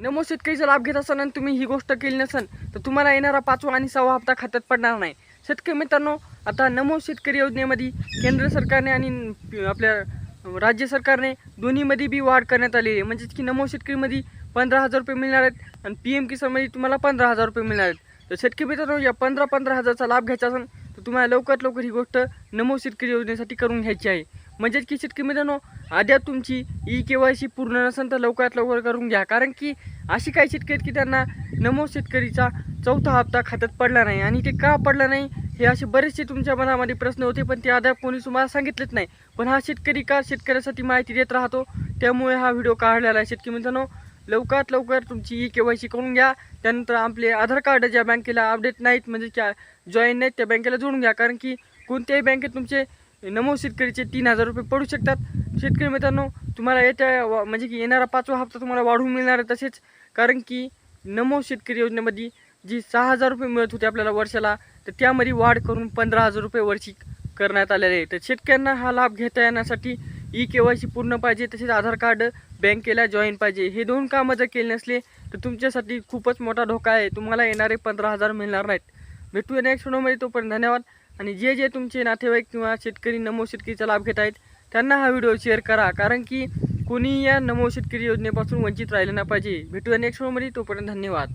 नमो शेतकरीचा लाभ घेत असाल आणि तुम्ही ही गोष्ट केली नसेल तर तुम्हाला येणारा पाचवा आणि सहावा हप्ता खात्यात पडणार नाही. शेतकरी मित्रांनो आता नमो शेतकरी योजनेमध्ये केंद्र सरकारने आणि आपल्या राज्य सरकारने दोन्हीमध्ये बी वाढ करण्यात आलेली आहे. म्हणजेच की नमो शेतकरीमध्ये पंधरा हजार रुपये मिळणार आहेत आणि पी एम किसानमध्ये तुम्हाला पंधरा हजार रुपये मिळणार आहेत. तर शेतकरी मित्रांनो या पंधरा पंधरा हजारचा लाभ घ्यायचा असेल तुम्हाला लवकरात लवकर ही गोष्ट नमो शेतकरी योजनेसाठी करून घ्यायची आहे. म्हणजेच की शेतकरी मित्रांनो अद्याप तुमची ई के वाय सी पूर्ण नसेल तर लवकरात लवकर करून घ्या. कारण की अशी काही शेतकरी आहेत की त्यांना नमो शेतकरीचा चौथा हप्ता खात्यात पडला नाही आणि ते का पडला नाही हे असे बरेचसे तुमच्या मनामध्ये प्रश्न होते पण ते अद्याप कोणी तुम्हाला सांगितलेच नाही. पण हा शेतकरी का शेतकऱ्यासाठी माहिती देत राहतो त्यामुळे हा व्हिडिओ काढलेला आहे. शेतकरी मित्रांनो लवकरात लवकर तुमची ई के वाय सी करून घ्या. त्यानंतर आपले आधार कार्ड ज्या बँकेला अपडेट नाहीत म्हणजे क्या जॉईन नाहीत त्या बँकेला जोडून घ्या. कारण की कोणत्याही बँकेत तुमचे नमो शेतकरीचे तीन हजार रुपये पडू शकतात. शेतकरी मित्रांनो तुम्हाला येत्या म्हणजे की येणारा पाचवा हप्ता तुम्हाला वाढवून मिळणार आहे तसेच. कारण की नमो शेतकरी योजनेमध्ये जी सहा हजार रुपये मिळत होते आपल्याला वर्षाला तर त्यामध्ये वाढ करून पंधरा हजार रुपये वर्षी करण्यात आलेले आहे. तर शेतकऱ्यांना हा लाभ घेता येण्यासाठी ई के वाय सी पूर्ण पाहिजे तसेच आधार कार्ड बँकेला जॉईन पाहिजे हे दोन कामं जर केले नसले तर तुमच्यासाठी खूपच मोठा धोका आहे. तुम्हाला येणारे पंधरा हजार मिळणार नाहीत. भेटूया नेक्स्ट व्हिडिओमध्ये तोपर्यंत धन्यवाद. आणि जे जे तुमचे नातेवाईक किंवा शेतकरी नमो शेतकरीचा लाभ घेत आहेत त्यांना हा व्हिडिओ शेअर करा. कारण की कोणी या नमो शेतकरी योजनेपासून वंचित राहिलं नाही पाहिजे. भेटूया नेक्स्ट व्हिडिओमध्ये तोपर्यंत धन्यवाद.